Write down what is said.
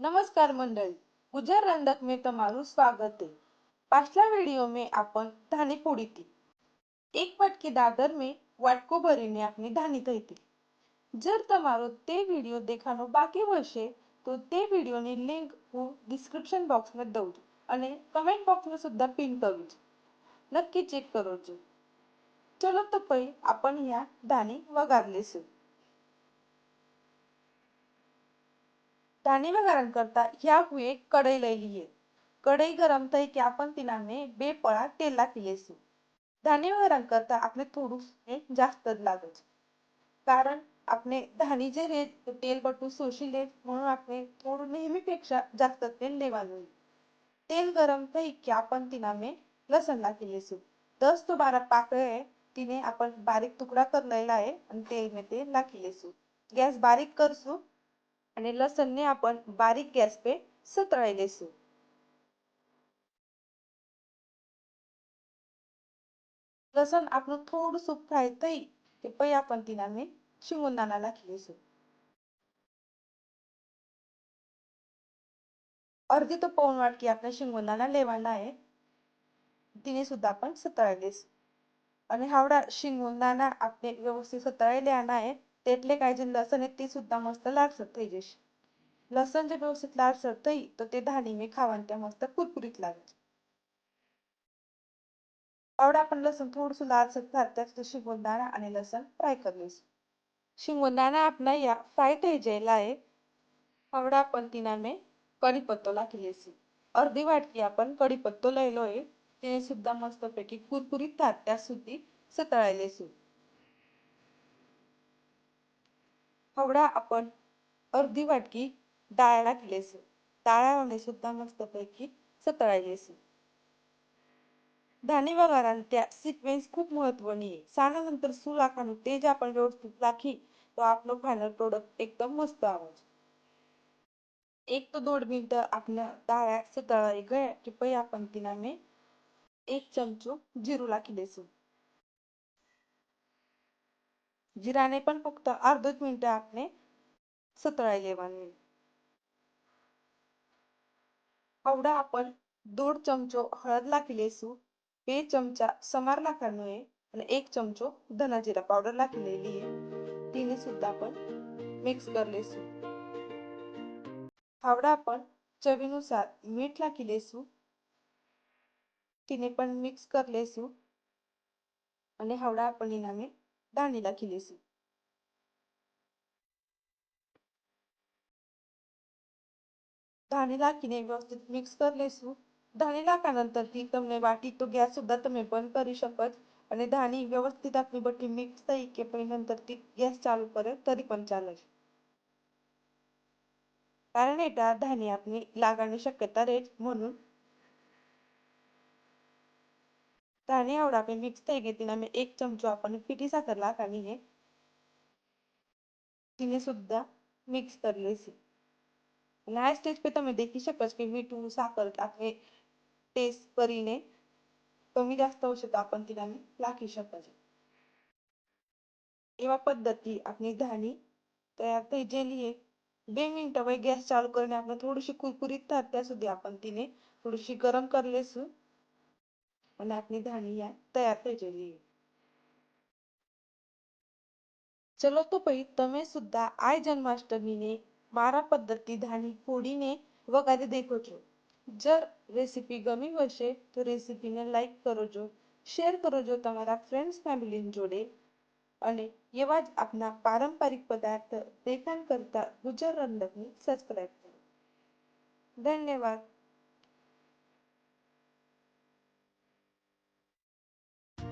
નમસ્કાર મંડળી. गुजर રંધક મેં તમારું સ્વાગત है પાછલા વીડિયો મેં अपन धानी फोड़ी थी એક વાટકી દાદર મેં વાટકો ભરીને આપની ધાની થઈ હતી જર તમારો તે વીડિયો દેખાનો બાકી હશે, તો તે વિડીયોની લિંક હું ડિસ્ક્રિપ્શન બોક્સમાં દઉં છું અને કમેન્ટ બોક્સમાં સુદ્धा પિન કરું છું. નક્કી ચેક કરો છો ચલો તો પછી આપણ ह्या धानी વઘાર લઈશું डाळिंब करता ह्या हुए कढई लई लिये कढई गरम થઈ કે આપણ તિનાને બે પળા તેલ નાખી લેશું ધાણી ગરમ કરતા આપણે થોડું તેલ जास्त જ લાગે છે. कारण આપણે ધાણી જે રે તેલ બધું શોષી લે म्हणून આપણે થોડું नेहमीपेक्षा जास्त તેલ લેવાનું તેલ ગરમ થઈ કે આપણ તિનામે લસણ નાખી લેશું દસ તો બારા પાકળે તીને આપણ બારીક ટુકડા કરી લેલા હે અને તેલ મેં તે નાખી લેશું. ગેસ બારીક કરશું आणि लसणने आपण बारीक गॅस पे सतळाय देसू. लसन आपण थोडस फ्राय तई ते पै आपण तिनाने शिवून नानाला खिलेसू अर्धी तो पाऊन वाटकी आपल्या शिंगोणाला लेवाना आहे. तिने सुद्धा आपण सतळायलीस आणि हावडा शिंगोणाला आपले व्यवस्थित सतळायले आणा आहे. त्यातले काही जे लसण आहे ते सुद्धा मस्त लालसर थी जश जर व्यवस्थित लालसर थई तर ते धाणीने खावान त्या मस्त कुरकुरीत लागेल आवडा आपण लसूण थोडंसं लालसर झालं त्यात शिंगोदाणा आणि लसण फ्राय करून शिंगोदाणा आपण या फ्राय થઈ आहे. आहे આવડા પત્તીના मी कढीपत्तो लाखीले છે अर्धी वाटकी आपण कढीपत्तो लयलो आहे. ते सुद्धा मस्तपैकी कुरकुरीत थात्या सुद्धी सतळायले फावडा आपण अर्धी वाटकी डाळ टाकलेस डाळ सुद्धा मस्तपैकी सतळायलेस. धाने वगैरे त्या સિક્વન્સ ખૂબ મહત્વની સાના નંतर શું રાખવાનું તે જ આપણે વ્યવસ્થિત રાખી તો આપણો ફાઇનલ પ્રોડક્ટ એકદમ મસ્ત આવે છે એક તો દોઢ મિનિટ આપણા દાળા સતળાઈ ગયા કે પછી આપણે તેના મેં એક ચમચો જીરું નાખી દઈશું जिराने पण फक्त अर्धच मिनटं आपले सतळाई लेવાની અવડા આપણ દોઢ ચમચો હળદ નાખી લઈશું, બે ચમચા સમાર નાખવાનો એ અને એક ચમચો ધના જીરા પાવડર નાખી લેલી એ તેને સુદ્ધા પણ મિક્સ કરી લઈશું. હાવડા પણ ચવીનુસાર મીઠ નાખી લઈશું. તેને પણ મિક્સ કરી લઈશું. અને હાવડા પણ એના દાંડી લખી લઈશું દાંડી નાખીને વ્યવસ્થિત મિક્સ કરી લઈશું ધાણી નાખા નંતરથી તમને વાટી તો ગેસ સુદ્ધા તમે બંધ કરી શકો જ અને ધાણી વ્યવસ્થિત આપની બધી મિક્સ થઈ કે પછી નંતરથી ગેસ ચાલુ કરે તરી પણ ચાલે છે कारण ह्याच्या धान्यात लागण शक्यता रेट म्हणून તાને આવડે આપણે મિક્સ થઈ ગઈ तिला मी एक चमचो आपण पिठी साखर लाग आणि हे તેને સુદ્ધા મિક્સ કરી લઈશું. અને આ સ્ટેજ પર તમે દેખી શકો છો કે મીઠું સાકર આપણે ટેસ્ટ કરીને કમી જાસ્ત औषध आपण तिला मी લાખી શકો છો. એવા પદ્ધતિ આપણી ધાણી તૈયાર થઈ ગયેલી છે બે મિનિટ હવે ગેસ ચાલુ કરીને આપણે થોડીશી કુરકુરીત થાય ત્યાં સુધી આપણે તેને થોડીશી ગરમ કરી લઈશું. આપણી ધાણી તૈયાર થઈ જઈએ ચલો તો પછી તમે સુદ્धा આ જન્માષ્ટમીને મારા પદ્ધતિ ધાણી ફોડીને વગાડી દેખો છો જર રેસીપી ગમી હશે તો રેસીપીને લાઈક છો. શેર કરો છો તમારા ફ્રેન્ડ્સ ફેમિલી જોડે અને એવા જ આપના પારંપરિક પદાર્થ દેખાણ કરતા ગુજર રંડકને સબસ્ક્રાઈબ કરો ધન્યવાદ